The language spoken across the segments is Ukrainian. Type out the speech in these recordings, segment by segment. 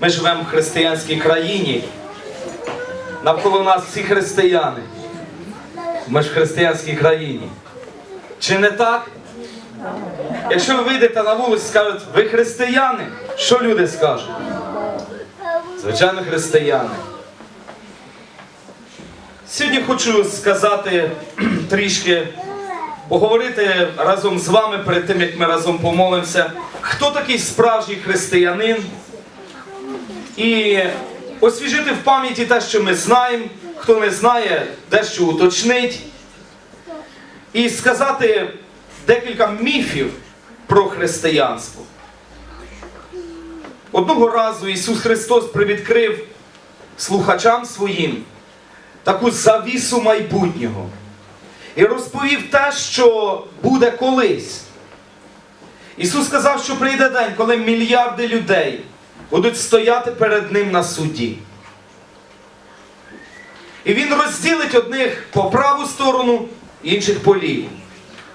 Ми живемо в християнській країні. Навколо нас всі християни. Ми ж в християнській країні. Чи не так? Якщо ви вийдете на вулицю і скажуть, ви християни, що люди скажуть? Звичайно, християни. Сьогодні хочу сказати трішки, поговорити разом з вами перед тим, як ми разом помолимося, хто такий справжній християнин, і освіжити в пам'яті те, що ми знаємо, хто не знає, дещо уточнить, і сказати декілька міфів про християнство. Одного разу Ісус Христос привідкрив слухачам своїм таку завісу майбутнього і розповів те, що буде колись. Ісус сказав, що прийде день, коли мільярди людей будуть стояти перед Ним на суді. І Він розділить одних по праву сторону, інших по ліву.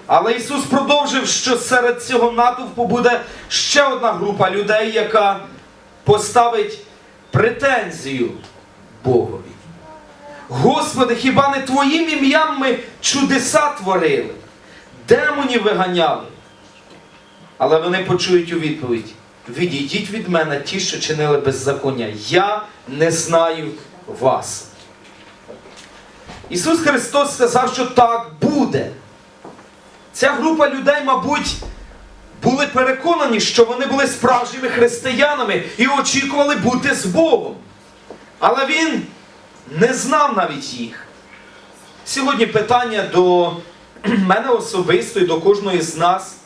Але Ісус продовжив, що серед цього натовпу буде ще одна група людей, яка поставить претензію Богові. Господи, хіба не Твоїм ім'ям ми чудеса творили, демонів виганяли? Але вони почують у відповідь: відійдіть від мене ті, що чинили беззаконня. Я не знаю вас. Ісус Христос сказав, що так буде. Ця група людей, мабуть, були переконані, що вони були справжніми християнами і очікували бути з Богом. Але Він не знав навіть їх. Сьогодні питання до мене особисто і до кожної з нас,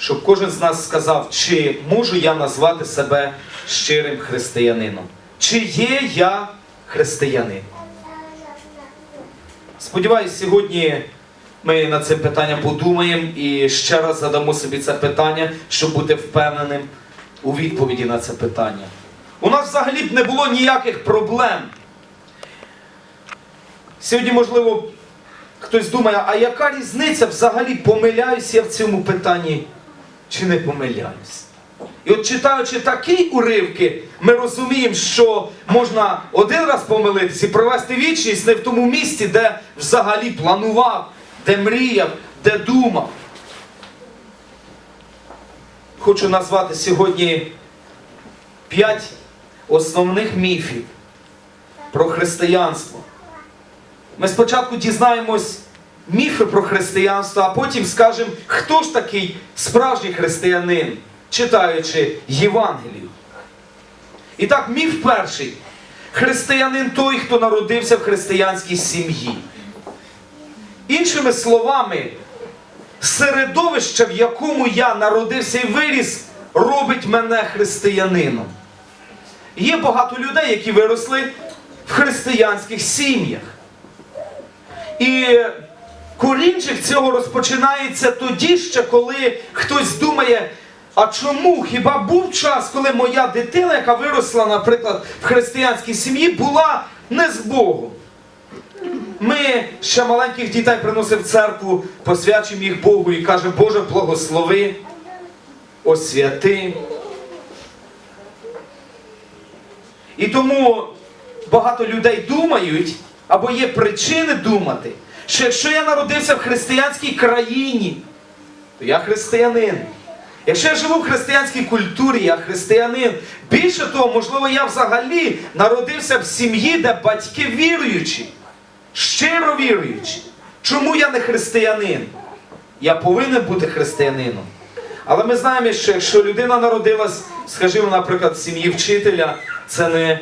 щоб кожен з нас сказав, чи можу я назвати себе щирим християнином? Чи є я християнин? Сподіваюсь, сьогодні ми над цим питанням подумаємо і ще раз задамо собі це питання, щоб бути впевненим у відповіді на це питання. У нас взагалі б не було ніяких проблем. Сьогодні, можливо, хтось думає, а яка різниця взагалі помиляюсь я в цьому питанні чи не помиляюсь? І от читаючи такі уривки, ми розуміємо, що можна один раз помилитись і провести вічність не в тому місці, де взагалі планував, де мріяв, де думав. Хочу назвати сьогодні п'ять основних міфів про християнство. Ми спочатку дізнаємось міфи про християнство, а потім скажемо, хто ж такий справжній християнин, читаючи Євангелію. І так, міф перший. Християнин той, хто народився в християнській сім'ї. Іншими словами, середовище, в якому я народився і виріс, робить мене християнином. Є багато людей, які виросли в християнських сім'ях. І корінчик цього розпочинається тоді ще, коли хтось думає, а чому? Хіба був час, коли моя дитина, яка виросла, наприклад, в християнській сім'ї, була не з Богом? Ми ще маленьких дітей приносимо в церкву, посвячуємо їх Богу і кажемо, Боже, благослови, освяти. І тому багато людей думають, або є причини думати, що якщо я народився в християнській країні, то я християнин. Якщо я живу в християнській культурі, я християнин. Більше того, можливо, я взагалі народився в сім'ї, де батьки віруючі, щиро віруючі. Чому я не християнин? Я повинен бути християнином. Але ми знаємо, що якщо людина народилась, скажімо, наприклад, в сім'ї вчителя, це не,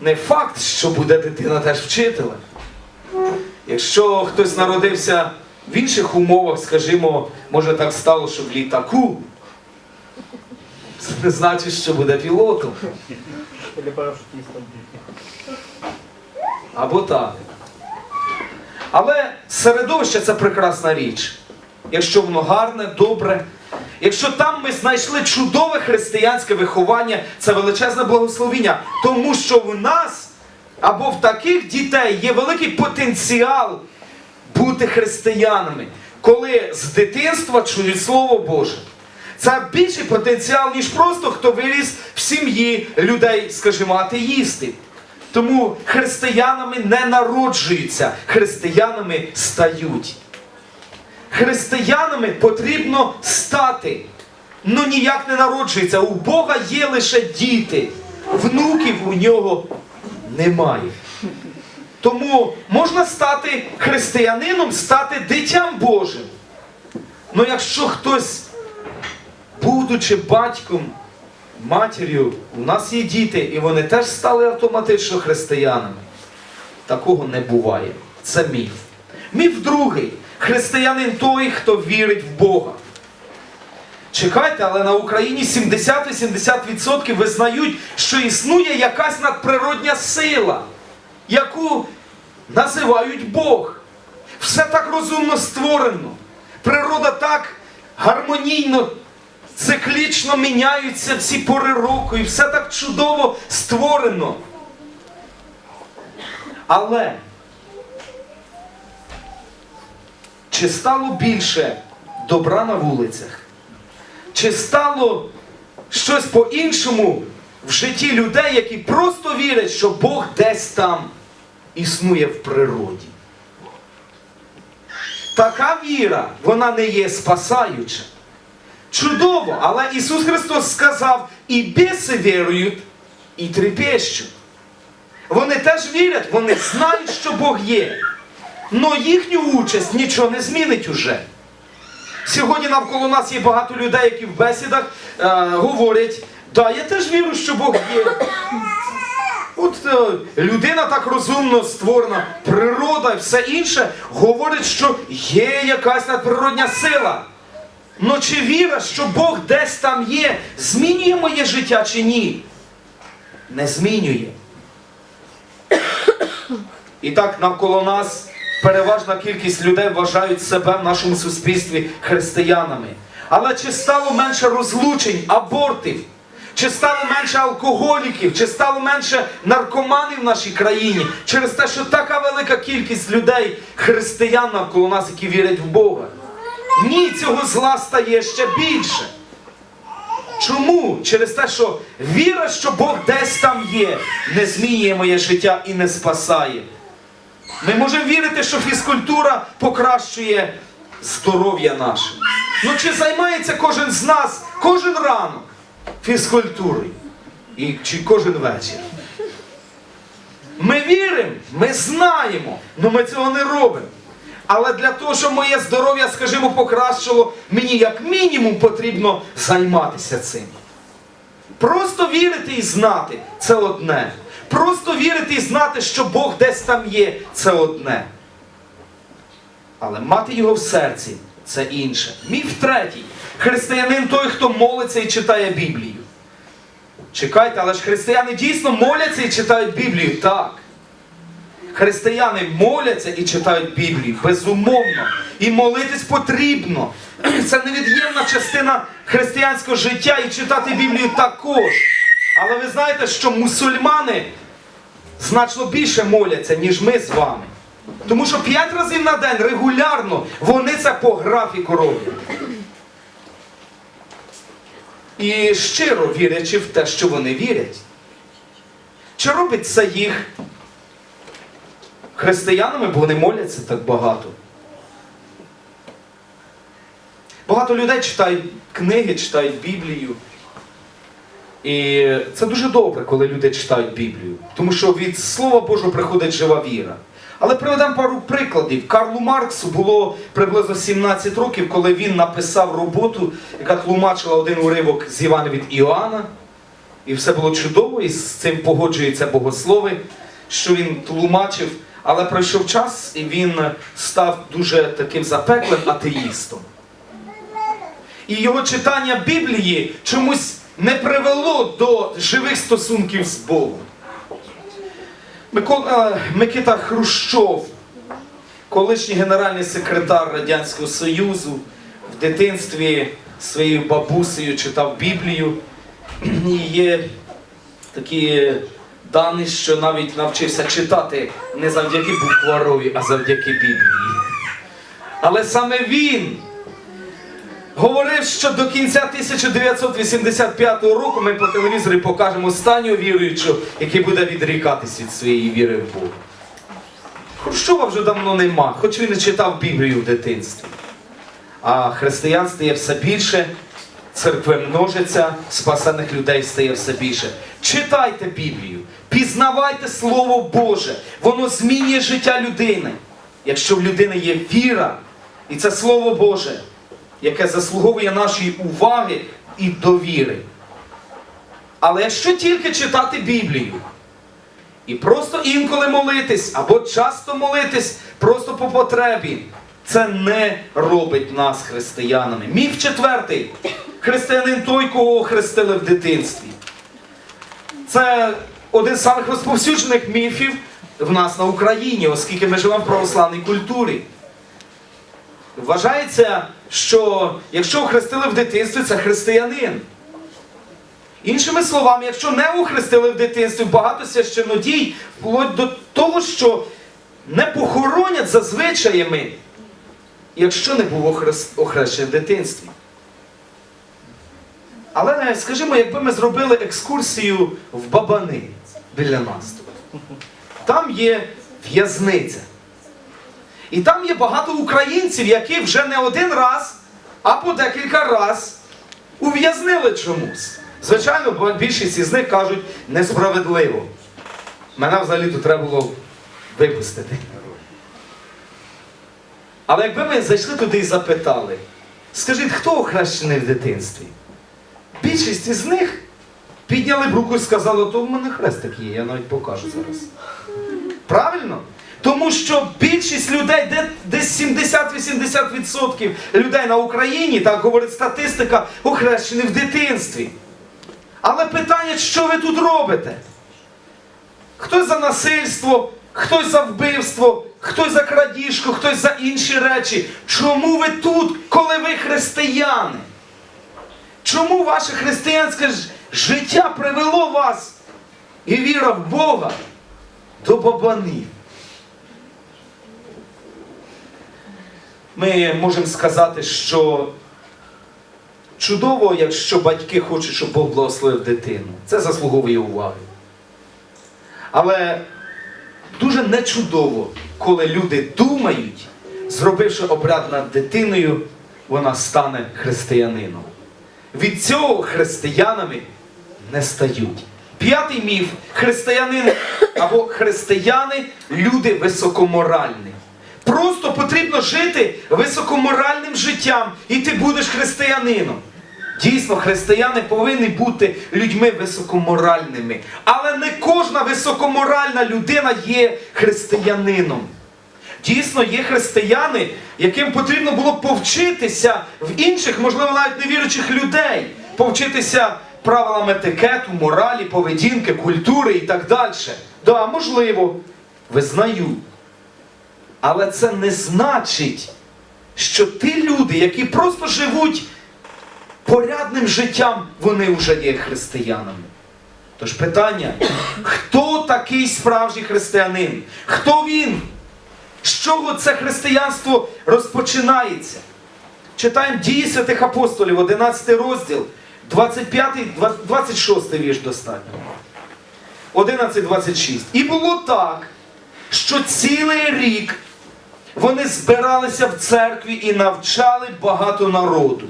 не факт, що буде дитина теж вчителем. Якщо хтось народився в інших умовах, скажімо, може так стало, що в літаку, це не значить, що буде пілотом. Або так. Але середовище це прекрасна річ. Якщо воно гарне, добре. Якщо там ми знайшли чудове християнське виховання, це величезне благословіння. Тому що в нас або в таких дітей є великий потенціал бути християнами, коли з дитинства чують Слово Боже. Це більший потенціал, ніж просто хто виріс в сім'ї людей, скажімо, атеїстів. Тому християнами не народжуються, християнами стають. Християнами потрібно стати. Ну ніяк не народжується. У Бога є лише діти. Внуків у нього немає. Тому можна стати християнином, стати дитям Божим. Ну якщо хтось, будучи батьком, матір'ю, у нас є діти, і вони теж стали автоматично християнами. Такого не буває. Це міф. Міф другий. Християнин той, хто вірить в Бога. Чекайте, але на Україні 70-80% визнають, що існує якась надприродня сила, яку називають Бог. Все так розумно створено. Природа так гармонійно, циклічно міняються всі пори року, і все так чудово створено. Але чи стало більше добра на вулицях? Чи стало щось по-іншому в житті людей, які просто вірять, що Бог десь там існує в природі? Така віра, вона не є спасаюча. Чудово, але Ісус Христос сказав, і біси вірують, і трепещуть. Вони теж вірять, вони знають, що Бог є. Но їхню участь нічого не змінить уже. Сьогодні навколо нас є багато людей, які в бесідах е, говорять, да, я теж вірю, що Бог є. От е, людина так розумно створена, природа і все інше говорить, що є якась надприродня сила. Ну чи віра, що Бог десь там є, змінює моє життя чи ні? Не змінює. І так навколо нас переважна кількість людей вважають себе в нашому суспільстві християнами. Але чи стало менше розлучень, абортів? Чи стало менше алкоголіків, чи стало менше наркоманів в нашій країні через те, що така велика кількість людей, християн навколо нас, які вірять в Бога? Ні, цього зла стає ще більше. Чому? Через те, що віра, що Бог десь там є, не змінює моє життя і не спасає. Ми можемо вірити, що фізкультура покращує здоров'я наше. Ну чи займається кожен з нас кожен ранок фізкультурою? І чи кожен вечір? Ми віримо, ми знаємо, але ми цього не робимо. Але для того, щоб моє здоров'я, скажімо, покращило, мені як мінімум потрібно займатися цим. Просто вірити і знати це одне. Просто вірити і знати, що Бог десь там є, це одне. Але мати його в серці це інше. Міф третій. Християнин той, хто молиться і читає Біблію. Чекайте, але ж християни дійсно моляться і читають Біблію. Так. Християни моляться і читають Біблію, безумовно. І молитись потрібно. Це невід'ємна частина християнського життя і читати Біблію також. Але ви знаєте, що мусульмани значно більше моляться, ніж ми з вами. Тому що п'ять разів на день регулярно вони це по графіку роблять. І щиро вірячи в те, що вони вірять. Чи робить це їх християнами, бо вони моляться так багато? Багато людей читають книги, читають Біблію. І це дуже добре, коли люди читають Біблію, тому що від Слова Божого приходить жива віра. Але приведемо пару прикладів. Карлу Марксу було приблизно 17 років, коли він написав роботу, яка тлумачила один уривок з Івана від Іоанна. І все було чудово, і з цим погоджуються богослови, що він тлумачив. Але пройшов час, і він став дуже таким запеклим атеїстом. І його читання Біблії чомусь не привело до живих стосунків з Богом. Микола, Микита Хрущов, колишній генеральний секретар Радянського Союзу, в дитинстві своєю бабусею читав Біблію. І є такі дані, що навіть навчився читати не завдяки букварові, а завдяки Біблії. Але саме він говорив, що до кінця 1985 року ми по телевізорі покажемо останнього віруючого, який буде відрікатись від своєї віри в Бога. Хрущова вже давно нема, хоч він і читав Біблію в дитинстві. А християн стає все більше, церкви множаться, спасених людей стає все більше. Читайте Біблію, пізнавайте Слово Боже, воно змінює життя людини. Якщо в людини є віра, і це Слово Боже, яке заслуговує нашої уваги і довіри. Але якщо тільки читати Біблію, і просто інколи молитись, або часто молитись, просто по потребі. Це не робить нас християнами. Міф четвертий. Християнин той, кого хрестили в дитинстві. Це один з самих розповсюджених міфів в нас на Україні, оскільки ми живемо в православній культурі. Вважається, що якщо хрестили в дитинстві, це християнин. Іншими словами, якщо не охрестили в дитинстві, багато священодій, вплоть до того, що не похоронять за звичаями, якщо не був охрещений в дитинстві. Але скажімо, якби ми зробили екскурсію в Бабани біля нас. Там є в'язниця. І там є багато українців, які вже не один раз, а по декілька раз ув'язнили чомусь. Звичайно, більшість із них кажуть несправедливо. Мене взагалі тут треба було випустити. Але якби ми зайшли туди і запитали, скажіть, хто охрещений в дитинстві? Більшість із них підняли б руку і сказали, то в мене хрестик є, я навіть покажу зараз. Правильно? Тому що більшість людей, десь 70-80% людей на Україні, так говорить статистика, охрещені в дитинстві. Але питання, що ви тут робите? Хтось за насильство, хтось за вбивство, хтось за крадіжку, хтось за інші речі. Чому ви тут, коли ви християни? Чому ваше християнське життя привело вас і віра в Бога до бабанів? Ми можемо сказати, що чудово, якщо батьки хочуть, щоб Бог благословив дитину. Це заслуговує уваги. Але дуже нечудово, коли люди думають, зробивши обряд над дитиною, вона стане християнином. Від цього християнами не стають. П'ятий міф християнин або християни люди високоморальні. Просто потрібно жити високоморальним життям, і ти будеш християнином. Дійсно, християни повинні бути людьми високоморальними. Але не кожна високоморальна людина є християнином. Дійсно, є християни, яким потрібно було повчитися в інших, можливо, навіть невіруючих людей, повчитися правилам етикету, моралі, поведінки, культури і так далі. Да, можливо, визнаю. Але це не значить, що ті люди, які просто живуть порядним життям, вони вже є християнами. Тож питання, хто такий справжній християнин? Хто він? З чого це християнство розпочинається? Читаємо дії святих апостолів, 11 розділ, 25, 26 вірш достатньо. 11.26. І було так, що цілий рік вони збиралися в церкві і навчали багато народу.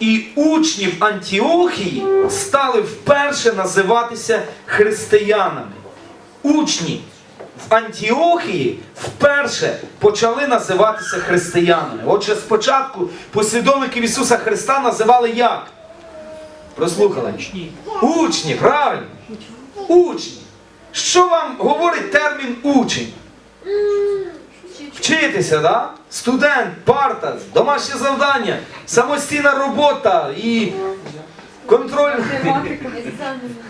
І учні в Антіохії стали вперше називатися християнами. Учні в Антіохії вперше почали називатися християнами. Отже, спочатку послідовників Ісуса Христа називали як? Прослухали? Учні. Учні, правильно? Учні. Що вам говорить термін учень? Вчитися, да? Студент, парта, домашнє завдання, самостійна робота і контроль.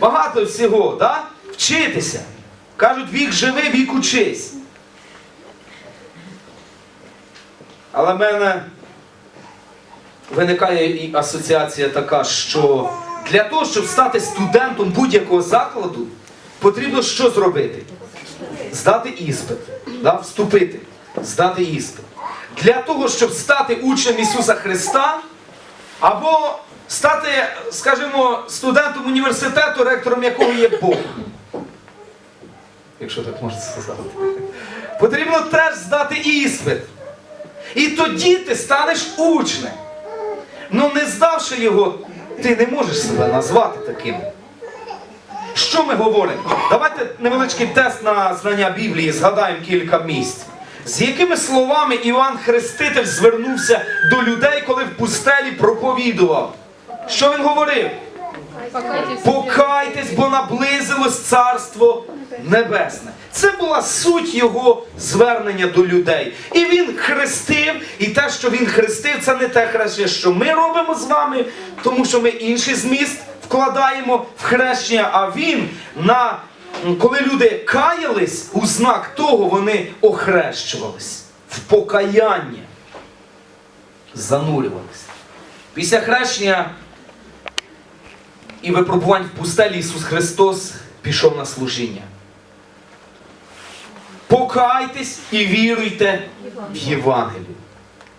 Багато всього, да? Вчитися. Кажуть, вік живи, вік учись. Але в мене виникає і асоціація така, що для того, щоб стати студентом будь-якого закладу, потрібно що зробити? Здати іспит, да? вступити, здати іспит. Для того, щоб стати учнем Ісуса Христа, Або стати, скажімо, студентом університету, ректором якого є Бог. Якщо так можна сказати. Потрібно теж здати іспит. І тоді ти станеш учнем. Ну не здавши його, ти не можеш себе назвати таким. Що ми говоримо? Давайте невеличкий тест на знання Біблії, згадаємо кілька місць. З якими словами Іван Хреститель звернувся до людей, коли в пустелі проповідував? Що він говорив? Покайтесь, бо наблизилось царство небесне. Це була суть його звернення до людей. І він хрестив, і те, що він хрестив, це не те хрещення, що ми робимо з вами, тому що ми інший зміст вкладаємо в хрещення, а він на коли люди каялись, у знак того вони охрещувались в покаяння. Занурювались. Після хрещення і випробувань в пустелі Ісус Христос пішов на служіння. Покайтесь і віруйте в Євангелію.